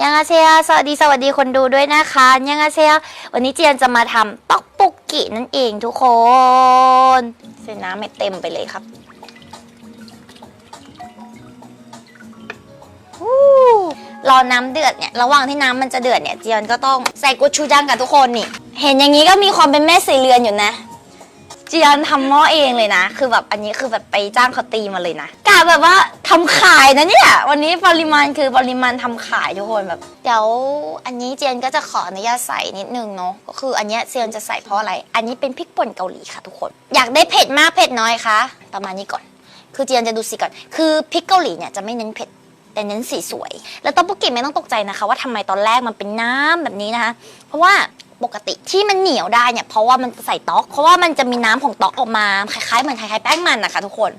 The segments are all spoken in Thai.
ยังอาเซียสวัสดีสวัสดีคนดูด้วยนะคะ ยังอาเซียวันนี้เจียนจะมาทำต๊อกปุกกินั่นเองทุกคน ใส่น้ำไม่เต็มไปเลยครับรอน้ำเดือดเนี่ยระหว่างที่น้ำมันจะเดือดเนี่ยเจียนก็ต้องใส่กุชูจังกับทุกคนนี่ เห็นอย่างนี้ก็มีความเป็นแม่สีเรือนอยู่นะ จียนทำหม้อเองเลยนะ คือแบบอันนี้คือแบบไปจ้างเขาตีมาเลยนะกะแบบว่าทำขายนะเนี่ย วันนี้ปริมาณคือปริมาณทำขายทุกคนแบบ เดี๋ยวอันนี้เจียนก็จะขออนุญาตใส่นิดนึงเนาะ ก็คืออันเนี้ยเจียนจะใส่เพราะอะไร อันนี้เป็นพริกป่นเกาหลีค่ะทุกคน อยากได้เผ็ดมากเผ็ดน้อยคะ ประมาณนี้ก่อน คือเจียนจะดูสีก่อน คือพริกเกาหลีเนี่ยจะไม่เน้นเผ็ดแต่เน้นสีสวย แล้วต๊อกบกิไม่ต้องตกใจนะคะ ว่าทำไมตอนแรกมันเป็นน้ำแบบนี้นะคะ เพราะว่า ปกติที่มันเหนียวได้เนี่ยเพราะว่ามันใส่ต๊อก เพราะว่ามันจะมีน้ำของต๊อกออกมาคล้ายๆเหมือนคล้ายๆแป้งมันนะคะทุกคน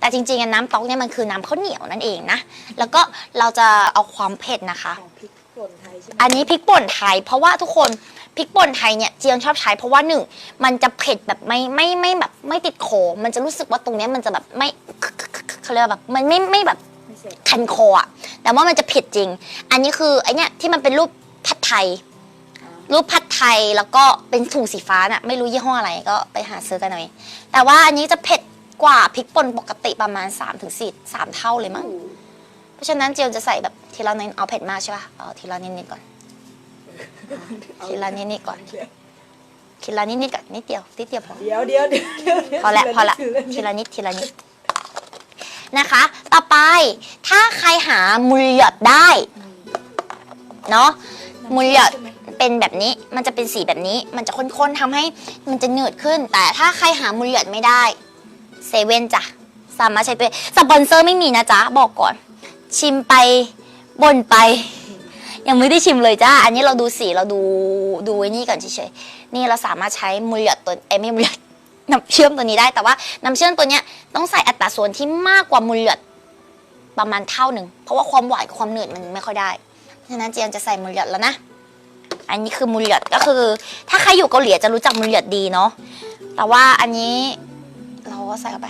แต่จริงๆอะน้ำต๊อกเนี่ยมันคือน้ำข้าวเหนียวนั่นเองนะ แล้วก็เราจะเอาความเผ็ดนะคะ ของพริกป่นไทยใช่ไหมอันนี้พริกป่นไทย เพราะว่าทุกคนพริกป่นไทยเนี่ยเจียนชอบใช้เพราะว่าหนึ่งมันจะเผ็ดแบบไม่ไม่ไม่แบบไม่ติดโคมันจะรู้สึกว่าตรงเนี้ยมันจะแบบไม่เขาเรียกว่าแบบมันไม่ไม่แบบ ไม่เสร็จคันคออะแต่ว่ามันจะเผ็ดจริง อันนี้คือไอเนี้ยที่มันเป็นรูปผัดไทย รูปผัด ไทยแล้วก็เป็นถุงสีฟ้าน่ะไม่รู้ยี่ห้ออะไรก็ไปหาซื้อกันหน่อย แต่ว่าอันนี้จะเผ็ดกว่าพริกป่นปกติประมาณ3-4ถึง4 3เท่าเลยมั้งเพราะฉะนั้นเจียวจะใส่แบบทีละนิดเอาเผ็ดมากใช่ป่ะเอาทีละนิดนิดๆก่อนทีละนิดนิดๆก่อนทีละนิดนิดๆก่อนนิดเดียวนิดเดียวพอเดี๋ยวเดี๋ยวเดี๋ยวเดี๋ยวเดี๋ยวพอละพอละถืทีละนิดทีละนิดนะคะ ต่อไปถ้าใครหามูลหยดได้เนาะมูลหยด เป็นแบบนี้ มันจะเป็นสีแบบนี้ มันจะข้นๆทำให้มันจะเหนืดขึ้น แต่ถ้าใครหามูลหยดไม่ได้เซเว่นจ้ะสามารถใช้ตัวสปอนเซอร์ไม่มีนะจ๊ะบอกก่อน ชิมไปบ่นไป ยังไม่ได้ชิมเลยจ้าอันนี้เราดูสีเราดูดูไอ้นี่ก่อนเฉยๆนี่เราสามารถใช้มูลหยดตัวเอ้ไม่มูลหยดน้ำเชื่อมตัวนี้ได้แต่ว่าน้ำเชื่อมตัวเนี้ยต้องใส่อัตราส่วนที่มากกว่ามูลหยดประมาณเท่าหนึ่งเพราะว่าความหวานกับความหนืดมันไม่ค่อยได้ฉะนั้นเจียนจะใส่มูลหยดแล้วนะ อันนี้คือมูลหยดก็คือ ถ้าใครอยู่เกาหลีจะรู้จักมูลหยดดีเนาะแต่ว่าอันนี้เราก็ใส่เข้าไป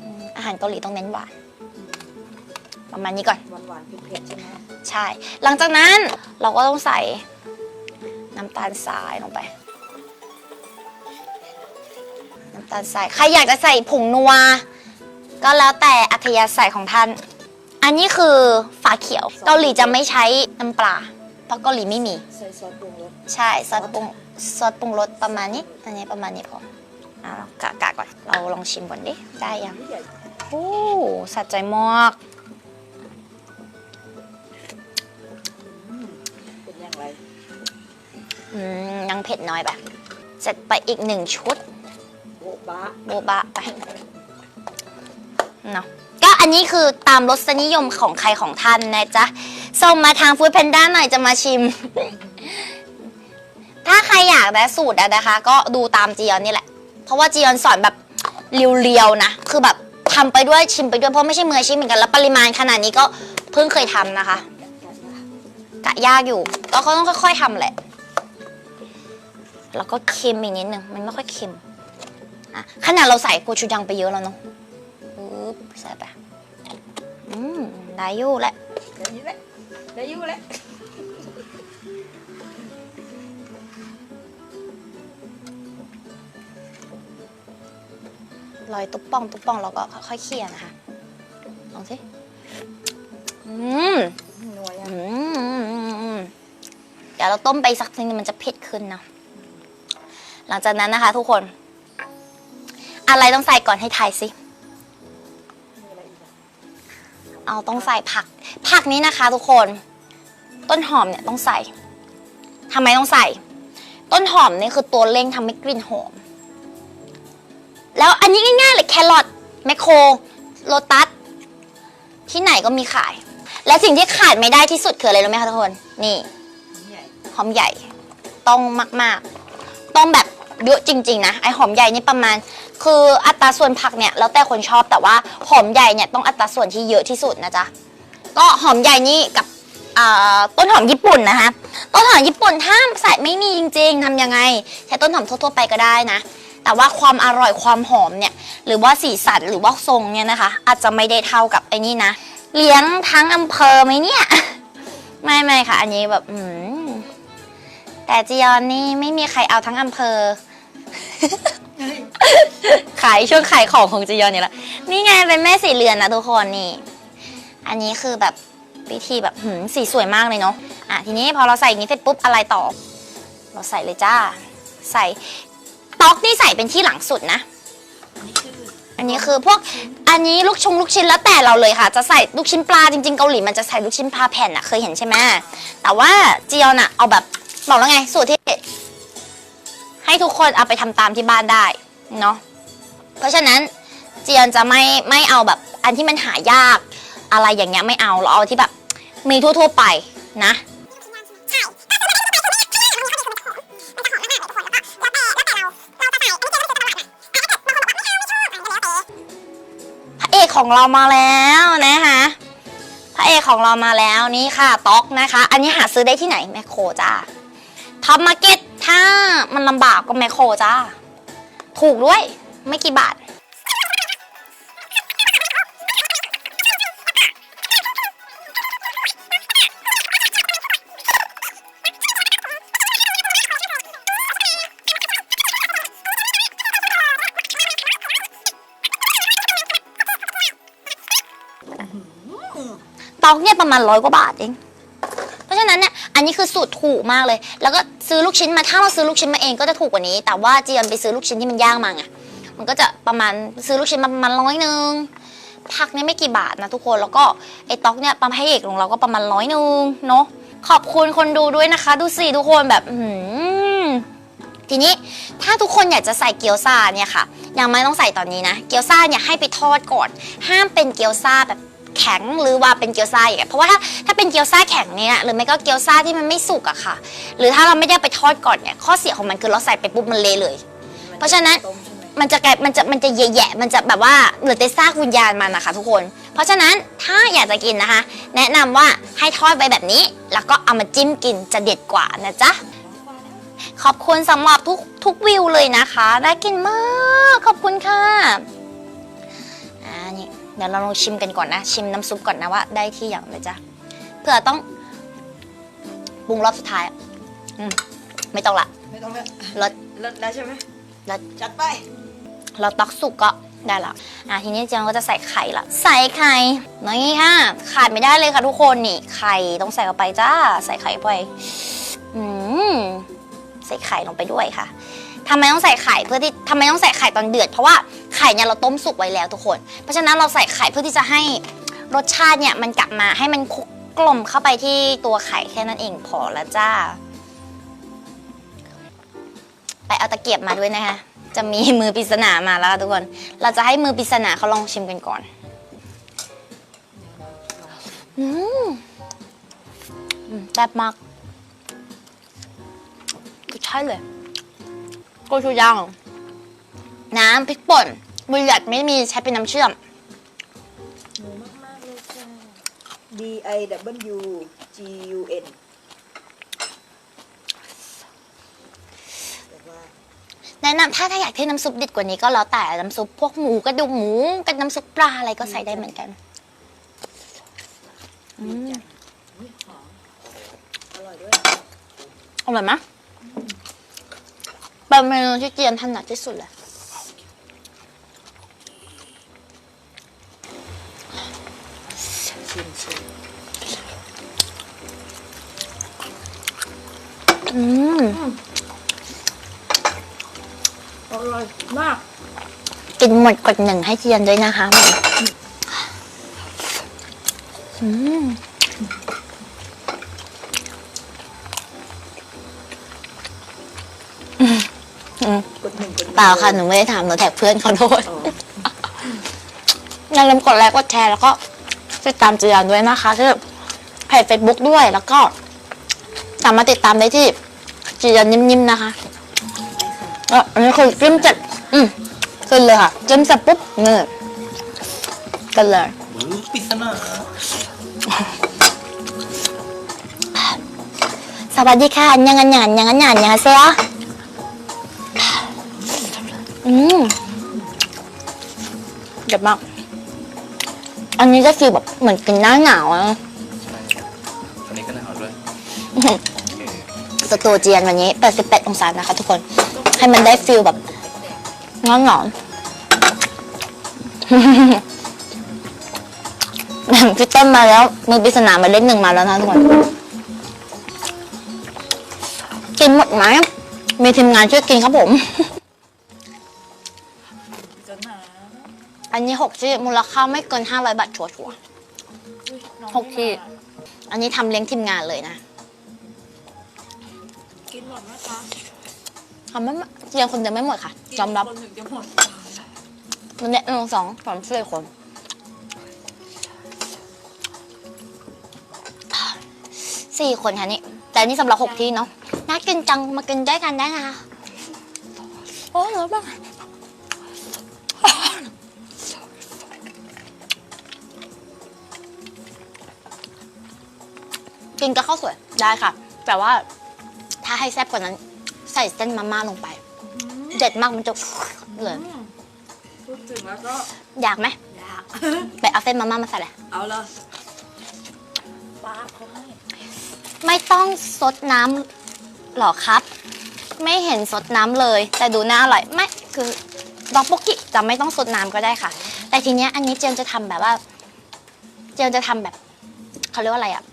อืมอาหารเกาหลีต้องเน้นหวานประมาณนี้ก่อนหวานหวานๆเผ็ดๆใช่ไหมใช่ หลังจากนั้นเราก็ต้องใส่น้ำตาลทรายลงไป น้ำตาลทรายใครอยากจะใส่ผงนัว ก็แล้วแต่อัธยาศัยของท่าน อันนี้คือฝาเขียว เกาหลีจะไม่ใช้น้ำปลา เพราะเกาหลีไม่มี ใส่ซอสปรุงรสใช่ซอสปรุงซอสปรุงรสประมาณนี้ อันนี้ประมาณนี้พอเอาเรากะกะก่อน เราลองชิมก่อนดิ ได้ยังนี่ใหญ่โอ้สัดใจมาก เป็นอย่างไรอืมยังเผ็ดน้อยแบบเสร็จไปอีกหนึ่งชุด โบ๊ะบ้าโบบะไป เนาะก็ อันนี้คือตามรสนิยมของใครของท่านนะจ๊ะส่งมาทางฟู้ดแพนด้าหน่อยจะมาชิม ถ้าใครอยากได้สูตรอะนะคะ ก็ดูตามจียอนนี่แหละ เพราะว่าจียอนสอนแบบเรียวๆนะ คือแบบทำไปด้วยชิมไปด้วยเพราะไม่ใช่มืออาชีพเหมือนกันแล้วปริมาณขนาดนี้ก็เพิ่งเคยทำนะคะ กะยากอยู่ ก็เขาต้องค่อย ๆทำแหละแล้วก็เค็มอีกนิดนึงมันไม่ค่อยเค็มอะขนาดเราใส่โกชูจังไปเยอะแล้วเนาะใส่ไป อืมได้อยู่แหละได้อยุ่แหละได้อยุ่แหละรอยตุ๊บป่องตุ๊บป่องเราก็ค่อยๆเคี่ยนะคะ ลองสิ อืมนัวยังอืมเดี๋ยวเราต้มไปสักนิดนึงมันจะเผ็ดขึ้นนะหลังจากนั้นนะคะทุกคน อะไรต้องใส่ก่อนให้ทายสิ เอาต้องใส่ผัก ผักนี้นะคะทุกคน ต้นหอมเนี่ยต้องใส่ทำไมต้องใส่ ต้นหอมนี่คือตัวเร่งทำให้กลิ่นหอม แล้วอันนี้ง่ายๆเลยแครอทแมคโครโลตัสที่ไหนก็มีขาย และสิ่งที่ขาดไม่ได้ที่สุดคืออะไรรู้ไหมคะทุกคน นี่หอมใหญ่ ต้องมากๆ ต้องแบบ เยอะจริง ๆ นะไอหอมใหญ่นี่ประมาณ คืออัตราส่วนผักเนี่ยแล้วแต่คนชอบแต่ว่าหอมใหญ่เนี่ยต้องอัตราส่วนที่เยอะที่สุดนะจ๊ะก็หอมใหญ่นี่กับต้นหอมญี่ปุ่นนะคะต้นหอมญี่ปุ่นถ้าใส่ไม่มีจริง ๆทำยังไง ใช้ต้นหอมทั่วๆไปก็ได้นะ แต่ว่าความอร่อยความหอมเนี่ยหรือว่าสีสันหรือว่าทรงเนี่ยนะคะ อาจจะไม่ได้เท่ากับไอ้นี่นะ เลี้ยงทั้งอำเภอไหมเนี่ย ไม่ไม่ค่ะ อันนี้แบบอืแต่จียอนนี่ไม่มีใครเอาทั้งอำเภอ ขายช่วงขายของของจียอนเนี่ยละนี่ไงเป็นแม่สีเรือนนะทุกคนนี่ อันนี้คือแบบวิธีแบบหืมสีสวยมากเลยเนาะอะทีนี้พอเราใส่อย่างนี้เสร็จปุ๊บอะไรต่อ เราใส่เลยจ้า ใส่ต๊อกนี่ใส่เป็นที่หลังสุดนะอันนี้คืออันนี้คือพวกอันนี้ลูกชงลูกชิ้นแล้วแต่เราเลยค่ะ จะใส่ลูกชิ้นปลาจริงๆเกาหลีมันจะใส่ลูกชิ้นปลาแผ่นอะเคยเห็นใช่ไหมแต่ว่าจียอนอะเอาแบบบอกแล้วไงสูตรที่ ให้ทุกคนเอาไปทำตามที่บ้านได้เนาะเพราะฉะนั้นเจียนจะไม่ไม่เอาแบบอันที่มันหายากอะไรอย่างเงี้ยไม่เอาเราเอาที่แบบมีทั่ว ๆไปนะพระเอกของเรามาแล้วนะคะพระเอก มันนี้หาซื้อได้ที่ไหนแมคโครจ้าท็อปมาร์เก็ตถ้ามันลำบากก็แมคโครจ้า ถูกด้วย ไม่กี่บาท ตอกเนี่ยประมาณร้อยกว่าบาทเอง เพราะฉะนั้นเนี่ย อันนี้คือสูตรถูกมากเลย แล้วก็ ซื้อลูกชิ้นมาถ้าเราซื้อลูกชิ้นมาเองก็จะถูกกว่านี้ แต่ว่าจียอนไปซื้อลูกชิ้นที่มันย่างมาไงมันก็จะประมาณซื้อลูกชิ้นมาประมาณร้อยหนึ่งผักเนี่ยไม่กี่บาทนะทุกคนแล้วก็ไอ้ต๊อกเนี่ยประมาณให้เอกของเราก็ประมาณร้อยหนึ่งเนาะขอบคุณคนดูด้วยนะคะ ดูสิทุกคนแบบอื้อหือทีนี้ถ้าทุกคนอยากจะใส่เกี๊ยวซาเนี่ยค่ะยังไม่ต้องใส่ตอนนี้นะ เกี๊ยวซาเนี่ยให้ไปทอดก่อน ห้ามเป็นเกี๊ยวซาแบบ แข็งหรือว่าเป็นเกี๊ยวซ่าอย่างเงี้ยเพราะว่าถ้าถ้าเป็นเกี๊ยวซ่าแข็งเนี่ยหรือไม่ก็เกี๊ยวซ่าที่มันไม่สุกอะค่ะ หรือถ้าเราไม่ได้ไปทอดก่อนเนี่ยข้อเสียของมันคือเราใส่ไปปุ๊บมันเละเลย เพราะฉะนั้นมันจะกลายมันจะมันจะแย่ๆมันจะแบบว่าเหลือแต่ซากวิญญาณมันนะคะทุกคน เพราะฉะนั้นถ้าอยากจะกินนะคะ แนะนำว่าให้ทอดไปแบบนี้ แล้วก็เอามาจิ้มกินจะเด็ดกว่านะจ๊ะขอบคุณสำหรับทุกทุกวิวเลยนะคะน่ากินมาก ขอบคุณค่ะ ดี๋ยวเราลองชิมกันก่อนนะ ชิมน้ำซุปก่อนนะว่าได้ที่อย่างเลยจ้ะเผื่อต้องปรุงรอบสุดท้ายอะอืมไม่ต้องละไม่ต้องแล้วรสเลิศแล้วใช่ไหมรสจัดไป เราตักสุกก็ได้แล้วอะทีนี้เจียงก็จะใส่ไข่ละ ใส่ไข่นี่ค่ะ ขาดไม่ได้เลยค่ะทุกคนนี่ ไข่ต้องใส่เข้าไปจ้า ใส่ไข่ไป อืมใส่ไข่ลงไปด้วยค่ะ ทำไมต้องใส่ไข่เพื่อที่ทำไมต้องใส่ไข่ตอนเดือด เพราะว่าไข่เนี่ยเราต้มสุกไว้แล้วทุกคน เพราะฉะนั้นเราใส่ไข่เพื่อที่จะให้รสชาติเนี่ยมันกลับมาให้มันคุกกลมเข้าไปที่ตัวไข่แค่นั้นเองพอแล้วจ้า ไปเอาตะเกียบมาด้วยนะคะ จะมีมือปริศนามาแล้วทุกคน เราจะให้มือปริศนาเขาลองชิมกันก่อนอืมแซ่บมากก็ใช่เลย โกชูจัง น้ำพริกป่นบุหรี่ไม่มีใช้เป็นน้ำเชื่อม หมูมากๆเลยจ้า D I W G U N แต่ว่าแนะนำถ้าถ้าอยากให้น้ำซุปเด็ดกว่านี้ก็แล้วแต่น้ำซุปพวกหมูกระดูกหมูกับน้ำซุปปลาอะไรก็ใส่ได้เหมือนกันอืมอุ๊ยหอมอร่อยด้วย อร่อยไหมเป็น เมนูที่เจียนถนัดที่สุดเลยชิมชิมอืมอร่อยมาก กินหมดกดหนึ่งให้เจียนด้วยนะคะอืม เปล่าค่ะหนูไม่ได้ถามหนูแท็กเพื่อนขอโทษอย่าลืมกดไลค์กดแชร์แล้วก็ติดตามเจียนด้วยนะคะที่เพจเฟซบุ๊กด้วยแล้วก็สามารถติดตามได้ที่เจียนนิ่มๆนะคะอันนี้คือจิ้มเสร็จอืมขึ้นเลยค่ะจิ้มเสร็จปุ๊บนี่กันเลยมือปริศนาสวัสดีค่ะอันยังอันยานยังอันยานยังเซีย อืมเด็ดมาก อันนี้จะฟีลแบบเหมือนกินหน้าหนาวอะใช่อันนี้ก็หนาวด้วยอื้อหือโอเคสตูเจียนวันนี้ 88 องศานะคะทุกคน ให้มันได้ฟีลแบบร้อนหนอนๆพี่ต้นมาแล้ว มือปริศนาหมายเลขหนึ่งมาแล้วนะทุกคน กินหมดไหมมีทีมงานช่วยกินครับผมจะหนา อันนี้หกที่มูลค่าไม่เกิน500บาทชัวร์อุ๊ยน้องหกที่ไม่มาๆอันนี้ทำเลี้ยงทีมงานเลยนะ กินหมดไหมคะทำไม่หมดเรียงคนเดียวไม่หมดค่ะยอมรับคนถึงจะหมดมันเนี่ยหนึ่งสองสามสี่คนสี่คนค่ะนี่แต่อันนี่สำหรับหกที่เนาะน่ากินจังมากินด้วยกันได้นะคะโอ้ยร้อนมาก กินกับข้าวสวยได้ค่ะ แต่ว่าถ้าให้แซ่บกว่านั้น ใส่เส้นมาม่าลงไป เด็ดมากมันจะเลยอืมพูดถึงแล้วก็อยากไหมอยากไปเอาเส้นมาม่ามาใส่เลยเอาเลยป้าเขาให้ไม่ต้องซดน้ำหรอครับ ไม่เห็นซดน้ำเลย แต่ดูน่าอร่อยไม่คือ ดอกโปกกิจะไม่ต้องซดน้ำก็ได้ค่ะ แต่ทีเนี้ยอันนี้เจียนจะทำแบบว่า เจียนจะทำแบบเขาเรียกว่าอะไรอะ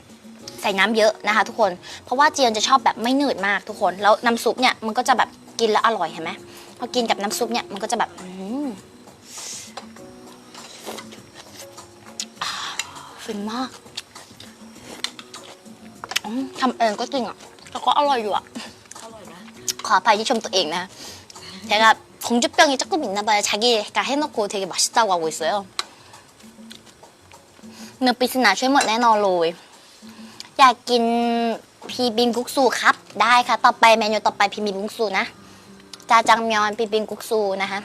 ใส่น้ำเยอะนะคะ ทุกคน เพราะว่าเจียนจะชอบแบบไม่หนืดมากทุกคน แล้วน้ำซุปเนี่ยมันก็จะแบบกินแล้วอร่อยเห็นไหมพอกินกับน้ำซุปเนี่ยมันก็จะแบบอืมอ่าฟินมากอืมทำเองก็จริงอะแต่ก็อร่อยอยู่อะ อร่อยนะ ขออภัยที่ชมตัวเองนะ제가 공주병이 조금 있나 봐요. 자기가 해놓고 되게 맛있다고 하고 있어요. เนื้อปริศนาช่วยหมดแน่นอนเลย อยากกินพีบินกุกซูครับ ได้ค่ะ ต่อไปเมนูต่อไปพีบินกุกซูนะ จาจังมยอนพีบินกุกซูนะคะ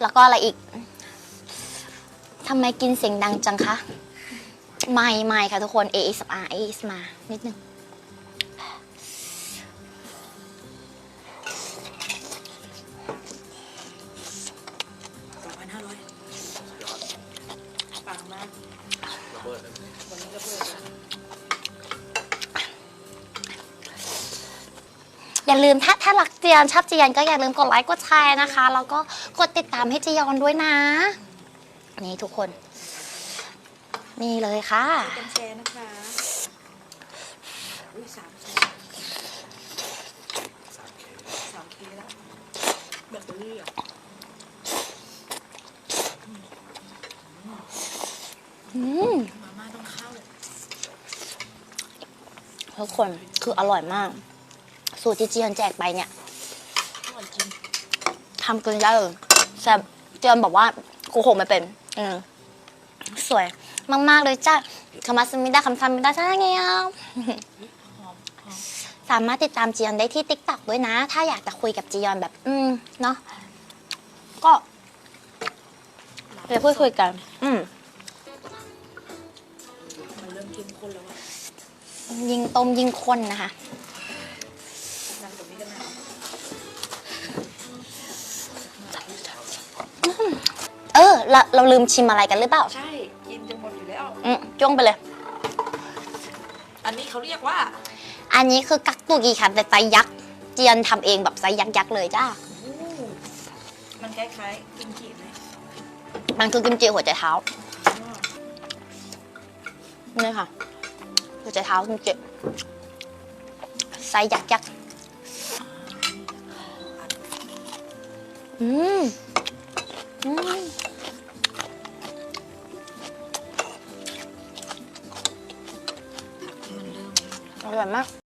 แล้วก็อะไรอีก ทำไมกินเสียงดังจังคะ ไม่ไม่ค่ะทุกคน ASMR ASMR นิดนึง อย่าลืมถ้าถ้ารักเจียนชอบเจียนก็อย่าลืมกดไลค์กดแชร์นะคะแล้วก็กดติดตามให้จียอนด้วยนะ นี่ทุกคน นี่เลยค่ะ กันแชร์นะคะอุ้ยสามแชร์สามเคสามปีแล้วแบตเตอรี่อะอืมมาม่าต้องเข้าทุกคนคืออร่อยมาก สูตรที่เจียนแจกไปเนี่ยทำกินได้เลยแต่เจียนบอกว่าโกหกไม่เป็นอืมสวยมากๆเลยจ้าคามาสมิดาคำทำมิดาจ้าไงอะสามารถติดตามจียอนได้ที่ t ิ k t o k ด้วยนะ ถ้าอยากจะคุยกับจียอนแบบ อืม เนาะก็เดี๋ยวพูดคุยกัน อืมมันเริ่มเข้มข้นแล้วอะยิงต้มยิงข้นนะคะ กันนะเออเราเราลืมชิมอะไรกันหรือเปล่า ใช่ กินจะหมดอยู่แล้ว อืมจ้วงไปเลย อันนี้เขาเรียกว่า อันนี้คือกักตุกีค่ะแต่ไซส์ยักษ์ เจียนทำเองแบบไซส์ยักษ์ยักษ์เลยจ้า อู้มันคล้ายๆกิมจิไหมมันคือกิมจิหัวใจเท้าอ๋อนี่ค่ะหัวใจเท้ากิมจิไซส์ยักษ์ยักษ์ อืมอืมอร่อยมาก